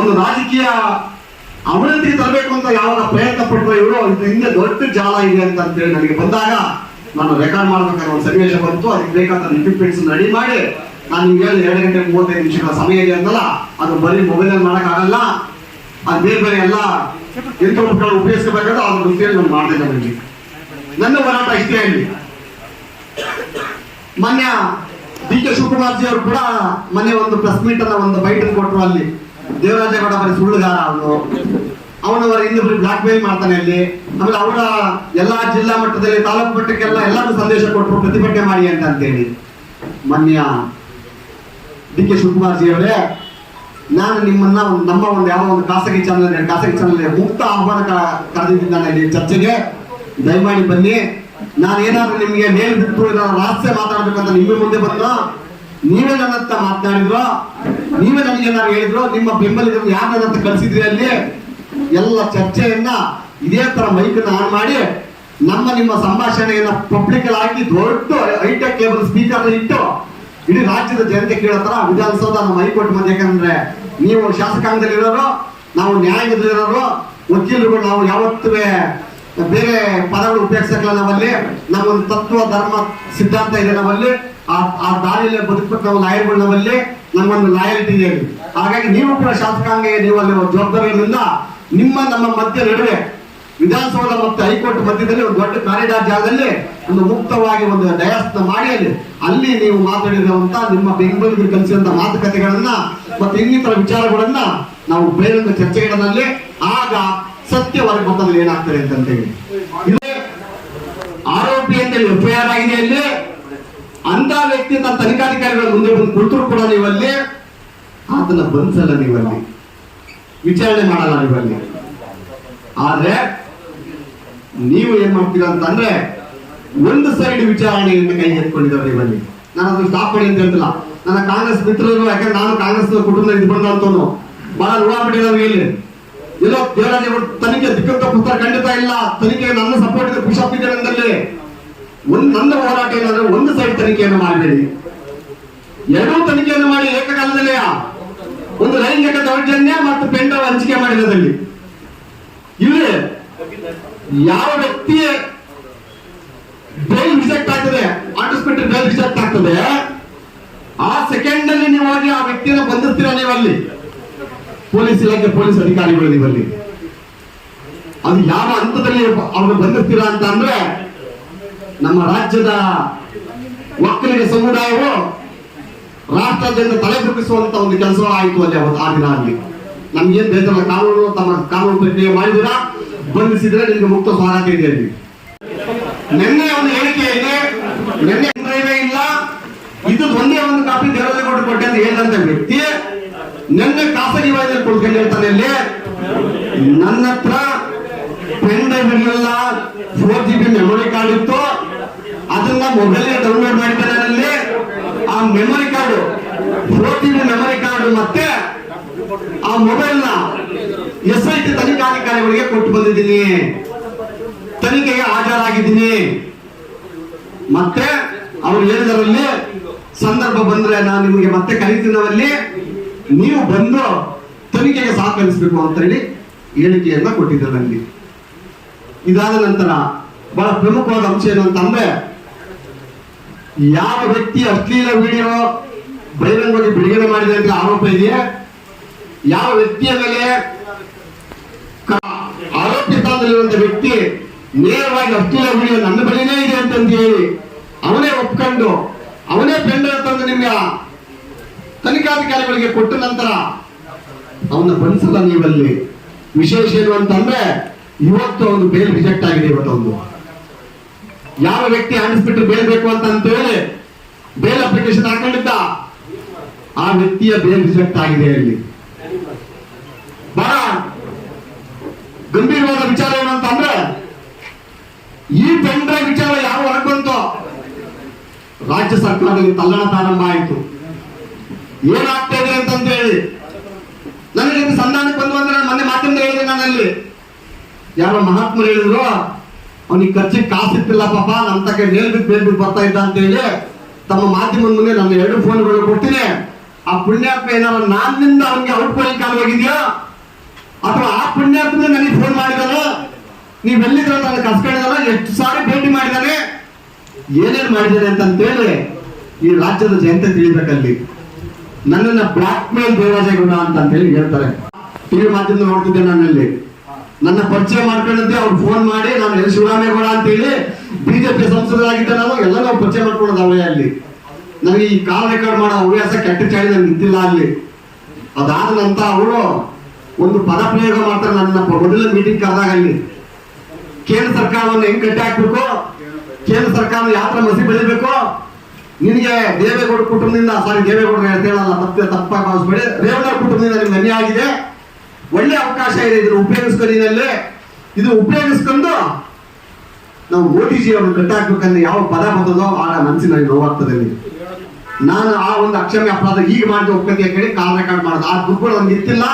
ಒಂದು ರಾಜಕೀಯ ಅವನತಿಗೆ ತರಬೇಕು ಅಂತ ಯಾವಾಗ ಪ್ರಯತ್ನ ಪಟ್ಟರು ಇವರು ಇದು ಹಿಂದೆ ದೊಡ್ಡ ಜಾಲ ಇದೆ ಅಂತ ಅಂತೇಳಿ ನನಗೆ ಬಂದಾಗ ನಾನು ರೆಕಾರ್ಡ್ ಮಾಡ್ಬೇಕಾದ್ರೆ ಒಂದು ಸನ್ನಿವೇಶ ಬಂತು. ಅದಕ್ಕೆ ಬೇಕಾದ ಎಕ್ವಿಪ್ಮೆಂಟ್ಸ್ ರೆಡಿ ಮಾಡಿ, ನಾನು ನಿಮ್ಗೆ ಹೇಳಿ ಎರಡು ಗಂಟೆ ಮೂವತ್ತೈದು ನಿಮಿಷಗಳ ಸಮಯ ಇದೆ ಅಂತಲ್ಲ, ಅದು ಬರೀ ಮೊಬೈಲಲ್ಲಿ ಮಾಡೋಕ್ಕಾಗಲ್ಲ. ಅದು ಬೇರೆ ಬೇರೆ ಎಲ್ಲ ಯಂತ್ರೋಪಕರಣ ಉಪಯೋಗಿಸಬೇಕಾದ್ರೆ ಅದ್ರ ವೃತ್ತಿಯಲ್ಲಿ ನಾನು ಮಾಡಿದೆ ನನಗೆ. ನನ್ನ ಹೋರಾಟ ಇಷ್ಟೇ ಇಲ್ಲಿ. ಮೊನ್ನೆ ಡಿ ಕೆ ಶಿವಕುಮಾರ್ ಅವರು ಕೂಡ ಮೊನ್ನೆ ಒಂದು ಪ್ರೆಸ್ ಮೀಟ್ ಅನ್ನ, ಒಂದು ಬೈಟ್ ಕೊಟ್ಟರು ಅಲ್ಲಿ. ದೇವರಾಜೇಗೌಡ ಬರೀ ಸುಳ್ಳುಗಾರ ಅವನು. ಅವನವರ ಬರೀ ಬ್ಲಾಕ್ ಮೇಲ್ ಮಾಡ್ತಾನೆ ಅಲ್ಲಿ. ಆಮೇಲೆ ಅವರ ಎಲ್ಲಾ ಜಿಲ್ಲಾ ಮಟ್ಟದಲ್ಲಿ, ತಾಲೂಕು ಮಟ್ಟಕ್ಕೆಲ್ಲ ಎಲ್ಲರೂ ಸಂದೇಶ ಕೊಟ್ಟರು ಪ್ರತಿಭಟನೆ ಮಾಡಿ ಅಂತ ಅಂತೇಳಿ ಮೊನ್ನೆ ಡಿ ಕೆ ಶಿವಕುಮಾರ್ ಜಿ ಅವರೇ, ನಾನು ನಿಮ್ಮನ್ನ ಒಂದು, ನಮ್ಮ ಒಂದು ಯಾವ ಒಂದು ಖಾಸಗಿ ಚಾನಲ್ ಖಾಸಗಿ ಚಾನಲ್ ಮುಕ್ತ ಆಹ್ವಾನ ಕರೆದಿದ್ದೀನಿ ನಾನು ಇಲ್ಲಿ ಚರ್ಚೆಗೆ. ದಯಮಾಡಿ ಬನ್ನಿ. ನಾನು ಏನಾದ್ರೂ ನಿಮಗೆ ಮೇಲ್ ಬಿಟ್ಟು ಏನಾದ್ರು ರಹಸ್ಯ ಮಾತಾಡ್ಬೇಕಂತ ನಿಮ್ಮ ಮುಂದೆ ಬಂದು ನೀವೇ ನನ್ನ ಹತ್ರ ಮಾತನಾಡಿದ್ರು, ನೀವೇ ನನಗೆ ಹೇಳಿದ್ರು, ನಿಮ್ಮ ಬೆಂಬಲಿಗರು ಯಾರು ನನ್ನ ಹತ್ರ ಕಳಿಸಿದ್ರಿ ಅಲ್ಲಿ? ಎಲ್ಲ ಚರ್ಚೆಯನ್ನ ಇದೇ ತರ ಮೈಕ್ ಆನ್ ಮಾಡಿ ನಮ್ಮ ನಿಮ್ಮ ಸಂಭಾಷಣೆಯನ್ನ ಪಬ್ಲಿಕ್ ಹಾಕಿ ದೊಡ್ಡ ಹೈಟೆಕ್ ಕೇಬಲ್ ಸ್ಪೀಕರ್ ಇಟ್ಟು ಇಡೀ ರಾಜ್ಯದ ಜನತೆ ಕೇಳೋ ವಿಧಾನಸೌಧ ನಮ್ಮ ಹೈಕೋರ್ಟ್ ಮುಂದೆ ಯಾಕಂದ್ರೆ ನೀವು ಶಾಸಕಾಂಗದಲ್ಲಿ ಇರೋರು, ನಾವು ನ್ಯಾಯಾಂಗದಲ್ಲಿರೋರು ವಕೀಲರುಗಳು ನಾವು ಯಾವತ್ತೂ ಬೇರೆ ಪದಗಳು ನಾವು ನಾವಲ್ಲಿ. ನಮ್ಮೊಂದು ತತ್ವ, ಧರ್ಮ, ಸಿದ್ಧಾಂತ ಇದೆ ನಾವಲ್ಲಿ. ಆ ಆ ದಾರಿಯಲ್ಲಿ ಬದುಕಬೇಕು ನಾವು ಲಾಯರ್ಗಳು ನಮ್ಮಲ್ಲಿ ನಮ್ಮೊಂದು ಲಾಯಲ್ಟಿ ಇದೆ ಹಾಗಾಗಿ ನೀವು ಕೂಡ ಶಾಸಕಾಂಗ ನೀವು ಅಲ್ಲಿ ಒಂದು ಜವಾಬ್ದಾರಿಯಿಂದ ನಿಮ್ಮ, ನಮ್ಮ ಮಧ್ಯ ನಡುವೆ ವಿಧಾನಸೌಧ ಮತ್ತು ಹೈಕೋರ್ಟ್ ಮಧ್ಯದಲ್ಲಿ ಒಂದು ದೊಡ್ಡ ಕಾರಿಡಾರ್ ಜಾಗದಲ್ಲಿ ಒಂದು ಮುಕ್ತವಾಗಿ ಒಂದು ಡಯಾಸ್ನ ಮಾಡಿ ಅಲ್ಲಿ ಅಲ್ಲಿ ನೀವು ಮಾತಾಡಿರುವಂತ ನಿಮ್ಮ ಬೆಂಗಳೂರಿಗೆ ಕಲಿಸಿದಂತ ಮಾತುಕತೆಗಳನ್ನ ಮತ್ತು ಇನ್ನಿತರ ವಿಚಾರಗಳನ್ನ ನಾವು ಬೇರೆ ಚರ್ಚೆಗಳಲ್ಲಿ ಆಗ ಸತ್ಯ ಹೊರಗೆ ಏನಾಗ್ತದೆ ಅಂತ ಹೇಳಿ ಆರೋಪಿ ಅಂತೇಳಿ ಎಫ್ ಐ ಆರ್ ಆಗಿದೆ ಅಲ್ಲಿ. ಅಂತ ವ್ಯಕ್ತಿ ತನ್ನ ತನಿಖಾಧಿಕಾರಿಗಳ ಮುಂದೆ ಬಂದು ಕುಳಿತರು ಕೂಡ ನೀವಲ್ಲಿ, ಆತನ ಬಂಧಿಸಲ್ಲ ನೀವಲ್ಲಿ, ವಿಚಾರಣೆ ಮಾಡಲ್ಲ ನೀವಲ್ಲಿ. ಆದ್ರೆ, ನೀವು ಏನ್ ಮಾಡ್ತೀರಾ ಅಂತಂದ್ರೆ, ಒಂದು ಸೈಡ್ ವಿಚಾರಣೆಯಿಂದ ಕೈ ಎತ್ಕೊಂಡಿದ್ದಾರೆ ನೀವಲ್ಲಿ. ನಾನು ಅದನ್ನು ಸ್ಟಾಪ್ ಮಾಡಿ ಅಂತ ಹೇಳ್ತಿಲ್ಲ. ನನ್ನ ಕಾಂಗ್ರೆಸ್ ಮಿತ್ರರು, ಯಾಕಂದ್ರೆ ನಾನು ಕಾಂಗ್ರೆಸ್ ಕುಟುಂಬ ಇದು ಬಂದಂತವನು ಬಹಳ ಋಣಪಟ್ಟಿದ್ದಾರೆ ಇಲ್ಲಿ. ಎಲ್ಲೋ ದೇವರಾಜ ತನಿಖೆ ದಿಕ್ಕಂತ ಪುಸ್ತಕ ಖಂಡಿತ ಇಲ್ಲ. ತನಿಖೆ ನನ್ನ ಸಪೋರ್ಟ್ ಇದೆ ವಿಧಾನದಲ್ಲಿ ಒಂದು ನನ್ನ ಹೋರಾಟ ಏನಂದ್ರೆ ಒಂದು ಸೈಡ್ ತನಿಖೆಯನ್ನು ಮಾಡಬೇಡಿ ಎರಡೂ ತನಿಖೆಯನ್ನು ಮಾಡಿ ಏಕಕಾಲದಲ್ಲಿ ಒಂದು ಲೈಂಗಿಕ ದೌರ್ಜನ್ಯ ಮತ್ತು ಪೆಂಡ ಹಂಚಿಕೆ ಮಾಡಿರೋದಲ್ಲಿ ಇಲ್ಲಿ ಯಾವ ವ್ಯಕ್ತಿಯ ಬೇಲ್ ರಿಜೆಕ್ಟ್ ಆಗ್ತದೆ ಆಟೋಸ್ಪೆಕ್ಟರ್ ಬೇಲ್ ರಿಜೆಕ್ಟ್ ಆಗ್ತದೆ, ಆ ಸೆಕೆಂಡ್ ಅಲ್ಲಿ ನೀವು ಹೋಗಿ ಆ ವ್ಯಕ್ತಿಯನ್ನು ಬಂಧಿಸ್ತೀರಾ ನೀವಲ್ಲಿ? ಪೊಲೀಸ್ ಇಲಾಖೆ, ಪೊಲೀಸ್ ಅಧಿಕಾರಿಗಳು ನೀವಲ್ಲಿ. ಅದು ಯಾವ ಹಂತದಲ್ಲಿ ಅವ್ರನ್ನ ಬಂಧಿಸ್ತೀರಾ ಅಂತ ಅಂದ್ರೆ ನಮ್ಮ ರಾಜ್ಯದ ಒಕ್ಕಲಿಗ ಸಮುದಾಯವು ರಾಷ್ಟ್ರಾದ್ಯಂತ ತಲೆ ಬಗ್ಗಿಸುವಂತ ಒಂದು ಕೆಲಸ ಆಯಿತು ಅಲ್ಲಿ ಅವತ್ತು ಆ ದಿನ ಅಲ್ಲಿ ನಮ್ಗೇನ್ ಬೇಕಲ್ಲ ಕಾನೂನು ತಮ್ಮ ಕಾನೂನು ಪ್ರಕ್ರಿಯೆ ಮಾಡಿದಿರ? ಬಂಧಿಸಿದ್ರೆ ನಿಮ್ಗೆ ಮುಕ್ತ ಸ್ವಾತಂತ್ರ್ಯ ಇದೆ ಅಲ್ಲಿ. ನಿನ್ನೆ ಒಂದು ಹೇಳಿಕೆಯಲ್ಲಿ ನಿನ್ನೆ ಡ್ರೈವೇ ಇಲ್ಲ. ಇದು ಒಂದೇ ಒಂದು ಕಾಪಿ ದೇವರಾಜೇಗೌಡ ಕೊಟ್ಟೆ ಅಂತ ಹೇಳಿದಂತ ವ್ಯಕ್ತಿ. ನಿನ್ನೆ ಖಾಸಗಿ ವಾಯ್ದಲ್ಲಿ ಕೊಡ್ಕೊಂಡು ಹೇಳ್ತಾನೆ ಅಲ್ಲಿ ನನ್ನ ಹತ್ರ ಪೆನ್ ಡ್ರೈವ್ ಇರಲಿಲ್ಲ. Four G B memory card ಇತ್ತು. ಮೊಬೈಲ್ ಡೌನ್ಲೋಡ್ ಮಾಡಿದ್ದಾರೆ ಆ memory card B memory card ಮತ್ತೆ ಆ ಮೊಬೈಲ್ನ ಎಸ್ ಐ ಟಿ ತನಿಖಾಧಿಕಾರಿಗಳಿಗೆ ಕೊಟ್ಟು ಬಂದಿದ್ದೀನಿ. ತನಿಖೆಗೆ ಹಾಜರಾಗಿದ್ದೀನಿ. ಮತ್ತೆ ಅವ್ರು ಹೇಳಿದರಲ್ಲಿ ಸಂದರ್ಭ ಬಂದ್ರೆ ನಾನು ನಿಮಗೆ ಮತ್ತೆ ಕರೀತೀನವಲ್ಲಿ ನೀವು ಬಂದು ತನಿಖೆಗೆ ಸಹಕರಿಸಬೇಕು ಅಂತ ಹೇಳಿ ಹೇಳಿಕೆಯನ್ನ ಕೊಟ್ಟಿದ್ದಾರೆ ಅಲ್ಲಿ. ಇದಾದ ನಂತರ ಬಹಳ ಪ್ರಮುಖವಾದ ಅಂಶ ಏನು ಅಂತಂದ್ರೆ ಯಾವ ವ್ಯಕ್ತಿ ಅಶ್ಲೀಲ ವಿಡಿಯೋ ಬಹಿರಂಗವಾಗಿ ಬಿಡುಗಡೆ ಮಾಡಿದೆ ಅಂತ ಆರೋಪ ಇದೆಯೇ? ಯಾವ ವ್ಯಕ್ತಿಯ ಮೇಲೆ ಕ- ಆರೋಪಿ ಸ್ಥಾನದಲ್ಲಿರುವಂತ ವ್ಯಕ್ತಿ ನೇರವಾಗಿ ಅಶ್ಲೀಲ ವಿಡಿಯೋ ನನ್ನ ಬಳಿನೇ ಇದೆ ಅಂತಂತ ಹೇಳಿ ಅವನೇ ಒಪ್ಕೊಂಡು ಅವನೇ ಬೆಂಡ ತಂದು ನಿಮ್ಗೆ ತನಿಖಾಧಿಕಾರಿಗಳಿಗೆ ಕೊಟ್ಟ ನಂತರ ಅವನ್ನ ಬಂಧಿಸಲ್ಲ ನೀವಲ್ಲಿ. ವಿಶೇಷ ಏನು ಅಂತಂದ್ರೆ ಇವತ್ತು ಒಂದು ಬೇಲ್ ರಿಜೆಕ್ಟ್ ಆಗಿದೆ ಇವತ್ತೊಂದು. ಯಾವ ವ್ಯಕ್ತಿ ಅನಿಸ್ಬಿಟ್ರೆ ಬೇಲ್ ಬೇಕು ಅಂತ ಅಂತೇಳಿ ಬೇಲ್ ಅಪ್ಲಿಕೇಶನ್ ಹಾಕೊಂಡಿದ್ದ? ಆ ವ್ಯಕ್ತಿಯ ಬೇಲ್ ರಿಜೆಕ್ಟ್ ಆಗಿದೆ ಅಲ್ಲಿ. ಬಹಳ ಗಂಭೀರವಾದ ವಿಚಾರ ಏನು ಅಂತಂದ್ರೆ ಈ ಪೆನ್ ಡ್ರೈವ್ ವಿಚಾರ ಯಾವ ಹೊರಗೆ ಬಂತು? ರಾಜ್ಯ ಸರ್ಕಾರದಲ್ಲಿ ತಲ್ಲಣ ಪ್ರಾರಂಭ ಆಯಿತು. ಏನಾಗ್ತಾ ಇದೆ ಅಂತಂದೇಳಿ ನನಗೆ ಇದು ಸಂಧಾನಕ್ಕೆ ಬಂದು ಅಂದ್ರೆ ನಾನು ಮೊನ್ನೆ ಮಾತಿಂದ ಹೇಳಿದೆ ನಾನಲ್ಲಿ. ಯಾರೋ ಮಹಾತ್ಮರು ಹೇಳಿದ್ರು ಅವನಿಗೆ ಖರ್ಚಿಗೆ ಕಾಸಿತ್ತಿಲ್ಲ ಪಾಪ ನಮ್ಮ ತಕ್ಕ ಮೇಲ್ ಬಿದ್ದು ಮೇಲ್ ಬಿದ್ದು ಬರ್ತಾ ಇದ್ದ ಅಂತ ಹೇಳಿ ತಮ್ಮ ಮಾಧ್ಯಮದ ಮುಂದೆ ನನ್ನ ಎರಡು ಫೋನ್ಗಳು ಕೊಡ್ತೀನಿ. ಆ ಪುಣ್ಯಾತ್ಮ ಏನಾರ ನಾನಿಂದ ಅವನಿಗೆ ಔಟ್ಗೋಯಿಂಗ್ ಕಾಲ್ ಹೋಗಿದ್ಯಾ ಅಥವಾ ಆ ಪುಣ್ಯಾತ್ಮ ನನಗೆ ಫೋನ್ ಮಾಡಿದಾನ? ನೀವೆಲ್ಲಿದ್ರೆ ನಾನು ಕಸ್ಕೊಂಡಿದಾನ ಎಷ್ಟು ಸಾರಿ ಭೇಟಿ ಮಾಡಿದಾನೆ? ಏನೇನು ಮಾಡಿದ್ದಾನೆ ಅಂತಂತೇಳಿ ಈ ರಾಜ್ಯದ ಜನತೆ ತಿಳಿಬೇಕಲ್ಲಿ. ನನ್ನನ್ನ ಬ್ಲಾಕ್ ಮೇಲ್ ಗುಣ ಅಂತ ಹೇಳಿ ಹೇಳ್ತಾರೆ. ಟಿವಿ ಮಾಧ್ಯಮದಲ್ಲಿ ನೋಡ್ತಿದ್ದೆ ನಾನಲ್ಲಿ. ನನ್ನ ಪರಿಚಯ ಮಾಡ್ಕೊಂಡಂತೆ ಅವ್ರು ಫೋನ್ ಮಾಡಿ, ನಾನು ಎಲ್ಲಿ ಶಿವರಾಮೇಗೌಡ ಅಂತ ಹೇಳಿ ಬಿಜೆಪಿ ಸಂಸದರಾಗಿದ್ದ ನಾನು ಎಲ್ಲ ನಾವು ಪರಿಚಯ ಮಾಡ್ಕೊಳ್ಳೋದು ಅಲ್ಲಿ. ನನಗೆ ಈ ಕಾಲ್ ರೆಕಾರ್ಡ್ ಮಾಡೋ ಹವ್ಯಾಸ ಕೆಟ್ಟ ಚಾಳಿ ನನ್ಗೆ ನಿಂತಿಲ್ಲ ಅಲ್ಲಿ. ಅದಾದ ನಂತರ ಅವರು ಒಂದು ಪದ ಪ್ರಯೋಗ ಮಾಡ್ತಾರೆ ನನ್ನ ಮೊದಲ ಮೀಟಿಂಗ್ ಕರೆದಾಗ ಅಲ್ಲಿ. ಕೇಂದ್ರ ಸರ್ಕಾರವನ್ನು ಹೆಂಗ್ ಕಟ್ಟಿ ಹಾಕ್ಬೇಕು? ಕೇಂದ್ರ ಸರ್ಕಾರ ಯಾವ ಮಸಿ ಬೆಳಿಬೇಕು? ನಿನಗೆ ದೇವೇಗೌಡ ಕುಟುಂಬದಿಂದ, ಸಾರಿ ದೇವೇಗೌಡ ಹೇಳ್ತೇಳಲ್ಲ ಮತ್ತೆ ತಪ್ಪಾಗಿ ಭಾವಿಸ್ಬೇಡಿ. ರೇವಣ್ಣ ಕುಟುಂಬದಿಂದ ನಿಮ್ಗೆ ಮನೆ ಆಗಿದೆ. ಒಳ್ಳೆ ಅವಕಾಶ ಇದೆ ಇದನ್ನು ಉಪಯೋಗಿಸ್ಕೊ ನೀನಲ್ಲಿ. ಇದು ಉಪಯೋಗಿಸ್ಕೊಂಡು ನಾವು ಮೋದಿಜಿ ಅವ್ರನ್ನ ಕಟ್ಟಾಕ್ಬೇಕಂದ್ರೆ ಯಾವ ಪದ ಬರ್ತದೋ ಆಗ ಮನಸ್ಸಿನಲ್ಲಿ ನೋವಾಗ್ತದೆ. ನಾನು ಆ ಒಂದು ಅಕ್ಷಮ್ಯ ಅಪರಾಧ ಈಗ ಮಾಡಿದ ಒಪ್ಪಂದ ಕೇಳಿ ಕಾಲ್ ರೆಕಾರ್ಡ್ ಮಾಡೋದು. ಆ ದುಡ್ಡುಗಳು ನನ್ಗೆ ಇತ್ತಿಲ್ಲ